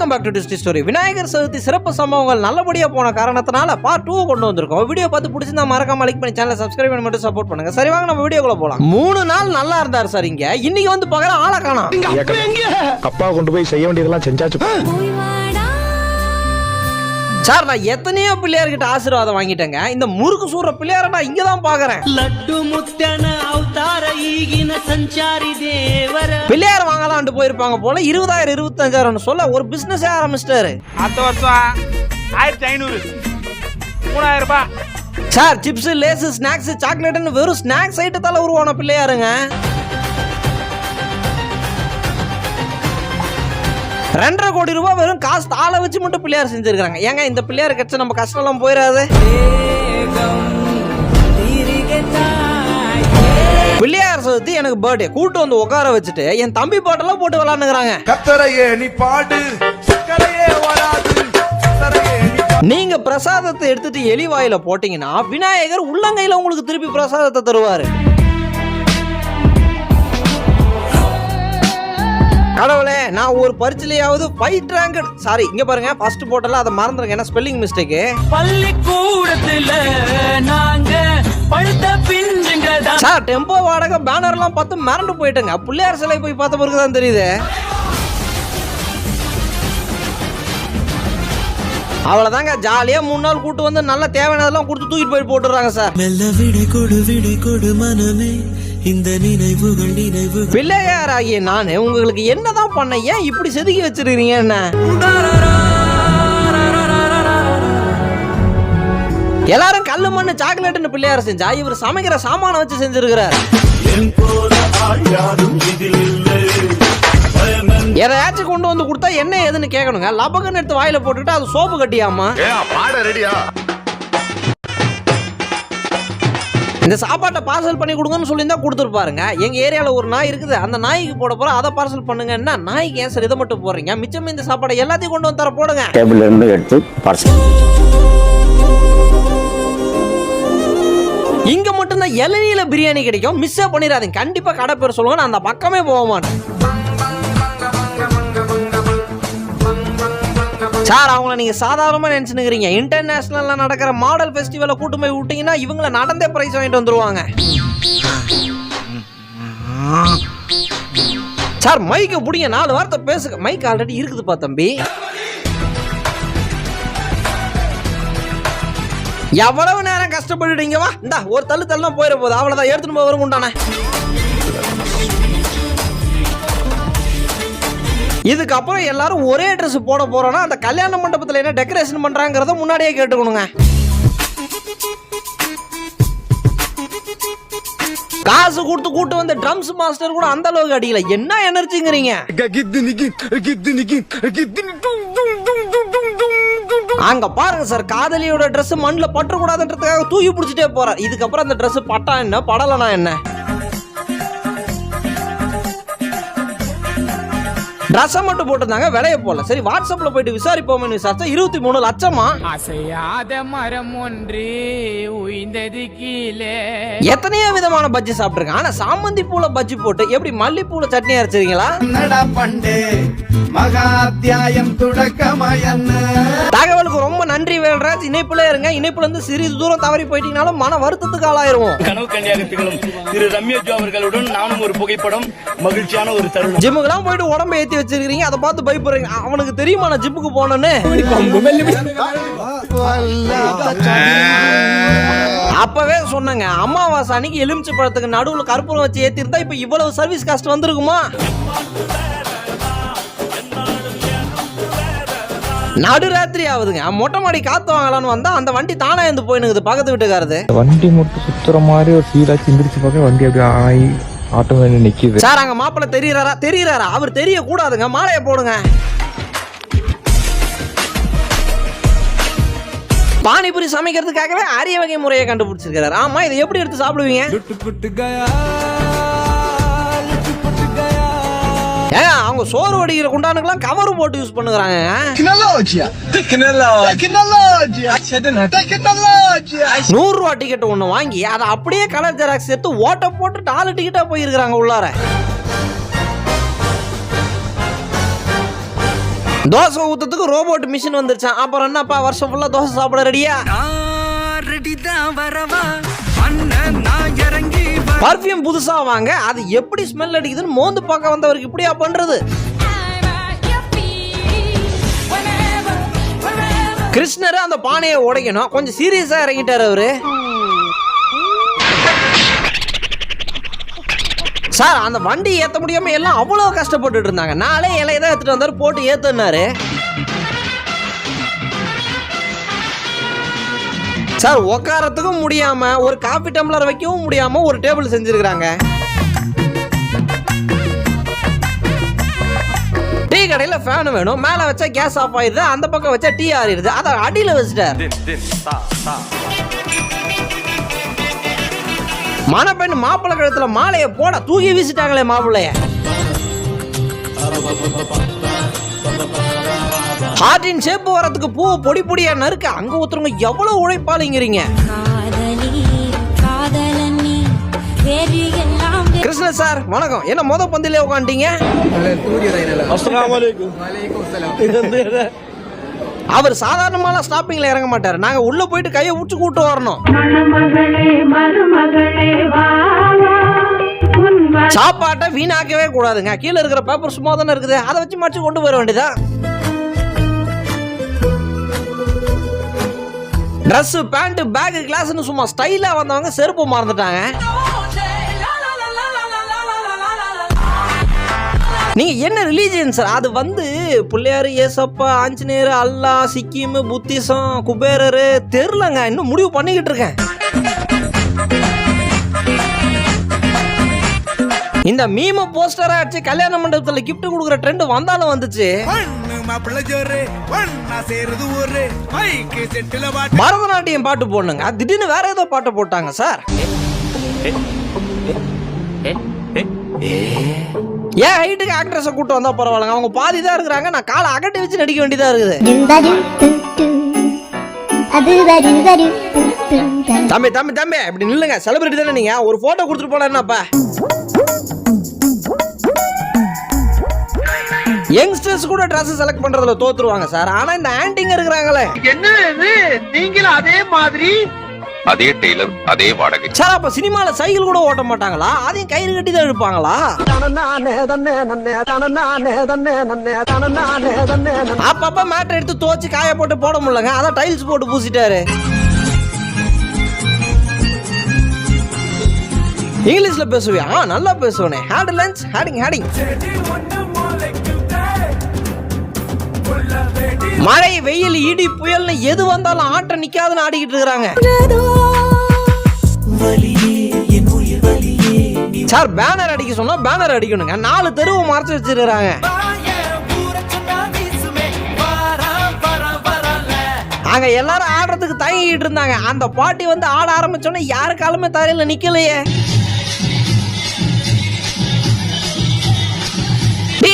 Welcome back to டிஸ்டி story Vinayagar Chaturthi சிறப்பு சம்பவங்கள் நல்லபடியா போன காரணத்தினால பார்ட் டூ கொண்டு வந்திருக்கோம். வீடியோ பார்த்து பிடிச்சிருந்தா மறக்காம லைக் பண்ணி சேனலை சப்ஸ்கிரைப் பண்ணி மட்டும் சப்போர்ட் பண்ணுங்க. சரி வாங்க நம்ம வீடியோக்குள்ள போலாம். மூணு நாள் நல்லா இருந்தார் சார் இங்க. இன்னைக்கு வந்து பகல ஆளை காணோம். அப்பா கொண்டு போய் செய்ய வேண்டியதெல்லாம் செஞ்சாச்சு. சார் நான் எத்தனையோ பிள்ளையார்கிட்ட ஆசீர்வாதம் வாங்கிட்டேங்க. இந்த முறுக்கு சூற பிள்ளையார நான் இங்க தான் பாக்குறேன். லட்டு முத்தன அவதார ஈகின சஞ்சாரி தேவர. பிள்ளையார் வாங்கலாம்னு போயிருப்பாங்க போல இருபதாயிரம் இருபத்தஞ்சாயிரம்னு சொல்ல ஒரு பிசினஸ் ஆரம்பிச்சிட்டாரு. அடுத்த வருஷம் ஆயிரத்தி ஐநூறு. மூணாயிரம் ரூபாய். சார் சிப்ஸ் லேசு ஸ்நாக்ஸ் சாக்லேட்னு வெறும் ஸ்நாக்ஸ் ஐட்டத்தால உருவான பிள்ளையாருங்க. ரெண்டரை கோடி ரூபாய் வெறும் காசு தாளை வச்சு மட்டும் பிள்ளையார் செஞ்சிருக்காங்க ஏங்க இந்த பிள்ளையார் கட்சி நம்ம கஷ்டம் எல்லாம் போயிடாது பிள்ளையார் சதுர்த்தி எனக்கு பர்த்டே கூட்டு வந்து உட்கார வச்சுட்டு என் தம்பி பாட்டெல்லாம் போட்டு விளாண்டுங்கிறாங்க கத்தரையே நீ பாடு. நீங்க பிரசாதத்தை எடுத்துட்டு எலி வாயில போட்டீங்கன்னா விநாயகர் உள்ளங்கையில உங்களுக்கு திருப்பி பிரசாதத்தை தருவாரு. கடவுளே நான் ஒரு பரிச்சிலையாவது ஃபைட் ரேங்க் சாரி இங்க பாருங்க ஃபர்ஸ்ட் போட்டல அதை மறந்துருங்க. ஏன்னா ஸ்பெல்லிங் மிஸ்டேக்கு பள்ளிக்கூடத்துல நாங்க பழுத்த பிஞ்சுங்க சார் டெம்போ வாடகை பேனர்லாம் பார்த்து மிரண்டு போயிட்டேங்க. பிள்ளையார் சிலை போய் பார்த்த பிறகு தான் தெரியுது. அவ்வளோதாங்க ஜாலியாக மூணு நாள் கூட்டு வந்து நல்ல தேவையானதெல்லாம் கொடுத்து தூக்கிட்டு போய் போட்டுடுறாங்க சார் இந்த நினைவுகள் நினைவு. பிள்ளையார் ஆகிய நான் உங்களுக்கு என்னதான் பண்ண ஏன் இப்படி செதுக்கி வச்சிருக்கீங்க என்ன? எல்லாரும் கல்லு மண்ணு சாக்லேட்னு பிள்ளையார் செஞ்சா இவர் சமைக்கிற சாமானை வச்சு செஞ்சிருக்கிறார். எதையாச்சும் கொண்டு வந்து கொடுத்தா என்ன ஏதுன்னு கேட்கணுங்க லபகன்னு எடுத்து வாயில போட்டுக்கிட்டு அது சோப்பு கட்டியாமா? இந்த சாப்பாட்டை பார்சல் பண்ணி கொடுங்கன்னு சொல்லியிருந்தா கொடுத்துருப்பாருங்க எங்க ஏரியால ஒரு நாய் இருக்குது அந்த நாய்க்கு போட போற அதை பார்சல் பண்ணுங்கன்னா நாய்க்கு ஏன் சார் இதை மட்டும் போடுறீங்க? மிச்சம் இந்த சாப்பாடை எல்லாத்தையும் கொண்டு வந்து தர போடுங்க. டேபிள்ல இருந்து எடுத்து பார்சல் இங்க மட்டும்தான் இளநீல பிரியாணி கிடைக்கும். மிஸ்ஸே பண்ணிடாதீங்க. கண்டிப்பா கடை பேர் சொல்லுங்க நான் அந்த பக்கமே போக மாட்டேன். சார் அவங்கள நீங்க சாதாரணமாக நினச்சினுக்கிறீங்க இன்டர்நேஷ்னலில் நடக்கிற மாடல் ஃபெஸ்டிவலை கூட்டு போய் விட்டீங்கன்னா இவங்கள நடந்தே ப்ரைஸ் வாங்கிட்டு வந்துருவாங்க. சார் மைக்கு பிடிங்க நாலு வார்த்தை பேசுங்க. மைக் ஆல்ரெடி இருக்குதுப்பா தம்பி. எவ்வளவு நேரம் கஷ்டப்பட்டுட்டீங்க? வா இந்தா ஒரு தள்ளு தள்ளுனா போயிட போகுது. அவ்வளோதான் எடுத்துன்னு போக வரும் உண்டானே. இதுக்கப்புறம் எல்லாரும் ஒரே ட்ரெஸ் போட போறோம்னா அந்த கல்யாண மண்டபத்தில் என்ன டெக்கரேஷன் பண்றாங்கிறத முன்னாடியே கேட்டுக்கணுங்க. காசு கொடுத்து கூட்டு வந்த ட்ரம்ஸ் மாஸ்டர் கூட அந்த அளவுக்கு அடிக்கல. என்ன எனர்ஜிங்கிறீங்க அங்க பாருங்க சார் காதலியோட Dress மண்ணில் பற்றக்கூடாதுன்றதுக்காக தூக்கி பிடிச்சிட்டே போறார். இதுக்கப்புறம் அந்த Dress பட்டா என்ன படலனா என்ன? ட்ரெஸ்ஸை மட்டும் போட்டிருந்தாங்க விலைய போல சரி வாட்ஸ்அப்ல போயிட்டு விசாரிப்போம்னு விசாரிச்சா இருபத்தி மூணு லட்சமா? அசையாத மரம் ஒன்று உயிந்தது கீழே. எத்தனையோ விதமான பஜ்ஜி சாப்பிட்டுருக்கேன். ஆனா சாமந்தி பூல பஜ்ஜி போட்டு எப்படி மல்லிப்பூல சட்னி அரைச்சிருக்கீங்களா? பண்டே மகா அத்தியாயம் தொடக்கமயன்னு. தகவலுக்கு ரொம்ப நன்றி வேல்ராஜ். இணைப்புல இருங்க. இணைப்புல இருந்து சிறிது தூரம் தவறி போயிட்டீங்கனாலும் மன வருத்தத்துக்கு ஆளாயிருவோம். கனவு கன்னியாக திகழும் திரு ரம்யஜோ அவர்களுடன் நானும் ஒரு புகைப்படம் மகிழ்ச்சியான ஒரு தருணம். ஜிம்முக்கெல்லாம் போயிட்டு உடம்ப ஏத்தி வச்சிருக்கீங்க அதை பார்த்து பயப்படுறீங்க. அவனுக்கு தெரியுமா நான் ஜிம்முக்கு போனேன்னு? அப்பவே சொன்னேங்க. அமாவாசை அன்னைக்கு எலுமிச்சை பழத்துக்கு நடுவுல கற்பூரம் வச்சு ஏத்திருந்தா இப்ப இவ்வளவு சர்வீஸ் காஸ்ட் வந்திருக்குமா? நடுராத்திரி ஆகுதுங்க மொட்டை மாடி காத்து வாங்கலாம்னு வந்தா அந்த வண்டி தானா இருந்து போயினுக்குது பக்கத்து வீட்டுக்காரது வண்டி மட்டும் சுத்துற மாதிரி ஒரு ஆச்சு. எந்திரிச்சு பார்க்க வண்டி அப்படியே ஆகி ஆட்டோமேட்டிக் நிக்குது. சார் அங்க மாப்பிள்ள தெரியறாரா? தெரியறாரா? அவர் தெரிய கூடாதுங்க மாலையை போடுங்க. பானிபூரி சமைக்கிறதுக்காகவே அரிய வகை முறையை கண்டுபிடிச்சிருக்காரு ஆமா இதை எப்படி எடுத்து சாப்பிடுவீங்க? ஏங்க அவங்க சோறு வடிக்கிற குண்டானுக்கெல்லாம் கவரும் போட்டு யூஸ் பண்ணுறாங்க டெக்னாலஜியா டெக்னாலஜியா டெக்னாலஜியா நூறு ரூபா டிக்கெட் ஒன்று வாங்கி அதை அப்படியே கலர் ஜெராக்ஸ் எடுத்து ஓட்ட போட்டு நாலு டிக்கெட்டா போயிருக்கிறாங்க உள்ளார. தோசை ஊத்துறதுக்கு ரோபோட் மிஷின் வந்துருச்சான் அப்புறம் என்னப்பா வருஷம் ஃபுல்லா தோசை சாப்பிட ரெடியா பர்ஃப்யூம் புதுசாக வாங்க அது எப்படி ஸ்மெல் அடிக்குதுன்னு மோந்து பார்க்க வந்தவருக்கு இப்படியா பண்ணுறது கிருஷ்ணர் அந்த பானையை உடைக்கணும். கொஞ்சம் சீரியஸாக இறங்கிட்டார் அவரு. சார் அந்த வண்டி ஏற்ற முடியாமல் எல்லாம் அவ்வளோ கஷ்டப்பட்டுட்டு இருந்தாங்க. நாளே இலையை தான் எடுத்துகிட்டு வந்தாரு போட்டு ஏற்றுனாரு சார் உட்காரத்துக்கும் முடியாம ஒரு காபி டம்ளர் வைக்கவும் முடியாம ஒரு டேபிள் செஞ்சிருக்கிறாங்க. டீ கடையில ஃபேன் வேணும். மேல வச்சா கேஸ் ஆஃப் ஆயிருது அந்த பக்கம் வச்சா டீ ஆறிடுது. அதை அடியில வச்சுட்டார். மணப்பெண் மாப்பிள்ளை கழுத்துல மாலையை போட தூக்கி வீசிட்டாங்களே மாப்பிள்ளைய. ஹார்ட்டின் ஷேப் வரதுக்கு பூ பொடி பொடியா நறுக்க அங்க ஒருத்தவங்க எவ்வளவு உழைப்பாளிங்கிறீங்க? காதலி காதலனி வேறு எல்லாம் கிருஷ்ண சார் வணக்கம். என்ன மொத பந்திலே உட்காந்துட்டீங்க அவர் சாதாரணமான ஸ்டாப்பிங்ல இறங்க மாட்டார். நாங்க உள்ள போயிட்டு கையை உச்சி கூட்டு வரணும். சாப்பாட்டை வீணாக்கவே கூடாதுங்க. கீழே இருக்கிற பேப்பர் சும்மா தானே இருக்குது. அதை வச்சு மடிச்சு கொண்டு வர வேண்டியதா ட்ரெஸ் பேண்ட் பேக் கிளாஸ்னு சும்மா ஸ்டைலா வந்தவங்க செருப்பு மறந்துட்டாங்க. நீங்க என்ன ரிலீஜியன் சார் அது வந்து பிள்ளையார் ஏசப்பா ஆஞ்சநேயர் அல்லா சிக்கிம் புத்திசம் குபேரர் தெரிலங்க இன்னும் முடிவு பண்ணிக்கிட்டு இருக்கேன். இந்த மீம போஸ்டரா அடிச்சு கல்யாண மண்டபத்துல கிஃப்ட் கொடுக்குற ட்ரெண்ட் வந்தாலும் வந்துச்சு. மாப்பிள்ள ஜோரு ஒன்னா சேருது ஊரு. மைக்கு செட்டுல பாட்டு. பரதநாட்டியம் பாட்டு போடணுங்க. திடீர்னு வேற ஏதோ பாட்டு போட்டாங்க சார். ஏன் ஹைட்டுக்கு ஆக்ட்ரஸை கூட்டு வந்தா பரவாயில்லங்க. அவங்க பாதி தான் இருக்கிறாங்க. நான் காலை அகட்டி வச்சு நடிக்க வேண்டியதா இருக்குது. தம்பி தம்பி தம்பி இப்படி நில்லுங்க. செலிபிரிட்டி தானே நீங்க? ஒரு போட்டோ கொடுத்துட்டு போல என்னப்பா யங்ஸ்டர்ஸ் கூட ட்ரெஸ் செலக்ட் பண்றதுல தோத்துருவாங்க சார். ஆனா இந்த ஆன்டிங்க இருக்கிறாங்களே. அதே டெய்லர் அதே வாடகை. சார் அப்ப சினிமால சைக்கிள் கூட ஓட்ட மாட்டாங்களா? அதையும் கயிறு கட்டி தான் இழுப்பாங்களா? அப்பப்ப மேட்டர் எடுத்து துவச்சு காய போட்டு போட முடியலங்க. அதான் டைல்ஸ் போட்டு பூசிட்டாரு. இங்கிலீஷ்ல பேசுவியா? ஆ, நல்லா பேசுவனே. ஹேட் லஞ்ச் ஹேடிங் ஹேடிங் மழை வெயில் இடி புயல்னு எது வந்தாலும் ஆட்ட நிக்காதுன்னு ஆடிக்கிட்டு இருக்கிறாங்க. சார் பேனர் அடிக்க சொன்னா பேனர் அடிக்கணுங்க. நாலு தெருவை மறைச்சு வச்சிருக்கிறாங்க. அங்க எல்லாரும் ஆடுறதுக்கு தயங்கிட்டு இருந்தாங்க. அந்த பாட்டி வந்து ஆட ஆரம்பிச்சோன்னே யாருக்காலுமே தரையில நிக்கலையே.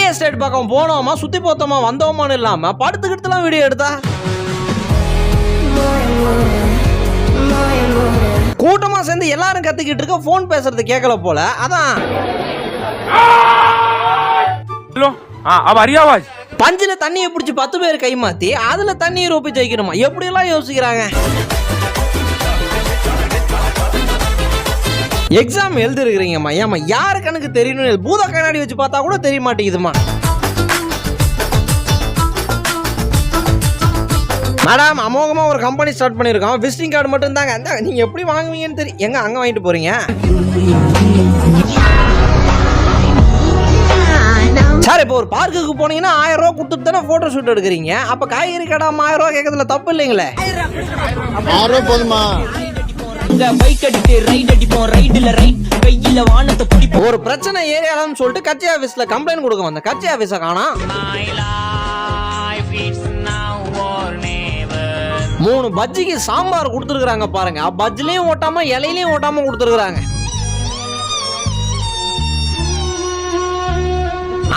எஸ்டேட் பக்கம் போனோமா சுற்றி பார்த்தோமா வந்தோமான்னு இல்லாமல் படுத்துக்கிட்டுலாம் வீடியோ எடுத்தா? கூட்டமா சேர்ந்து எல்லாரும் கத்துக்கிட்டு இருக்க ஃபோன் பேசுறது கேட்கல போல. அதான். ஹலோ ஆ அவ அரியாவாஜ் பஞ்சில் தண்ணியை பிடிச்சி பத்து பேர் கைமாற்றி அதுல தண்ணியை ரொப்பி ஜெயிக்கணுமா? எப்படி எல்லாம் யோசிக்கிறாங்க? எக்ஸாம் எழுதிருக்கிறீங்கம்மா ஏம்மா யாரு கணக்கு தெரியணும் பூத கண்ணாடி வச்சு பார்த்தா கூட தெரிய மாட்டேங்குதுமா மேடம் அமோகமாக ஒரு கம்பெனி ஸ்டார்ட் பண்ணியிருக்கோம். விசிட்டிங் கார்டு மட்டும் தாங்க அந்த நீங்கள் எப்படி வாங்குவீங்கன்னு தெரியும் எங்கே அங்கே வாங்கிட்டு போகிறீங்க சார் இப்போ ஒரு பார்க்குக்கு போனீங்கன்னா ஆயிரம் ரூபா கொடுத்துட்டு தானே ஃபோட்டோ ஷூட் எடுக்கிறீங்க. அப்போ காய்கறி கடை ஆயிரம் ரூபா கேட்கறதுல தப்பு இல்லைங்களே? ஆயிரம் போதுமா ஒரு பிரச்சனை ஏரியாலன்னு சொல்லிட்டு கட்சி ஆபீஸ்ல கம்ப்ளைண்ட் கொடுக்க வந்தேன். கட்சி ஆபீஸ காணோம் மூணு பஜ்ஜிக்கு சாம்பார் கொடுத்துருக்காங்க பாருங்க. பஜ்ஜிலையும் ஓட்டாம இலையிலையும் ஓட்டாம கொடுத்துருக்காங்க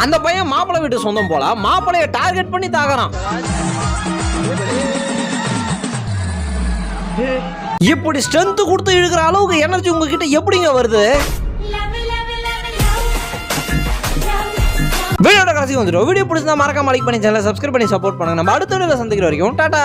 அந்த பையன் மாப்பிள்ளை வீட்டு சொந்தம் போல. மாப்பிள்ளைய டார்கெட் பண்ணி தாக்குறான் இப்படி ஸ்ட்ரென்த் கொடுத்து இழுக்கிற அளவுக்கு எனர்ஜி உங்ககிட்ட எப்படிங்க வருது? வீடியோட கடைசி வந்துடும். வீடியோ பிடிச்சிருந்தா மறக்காம லைக் பண்ணி சேனலை சப்ஸ்கிரைப் பண்ணி சப்போர்ட் பண்ணுங்க. நம்ம அடுத்த வீடியோவில் சந்திக்கிற வரைக்கும் டாடா!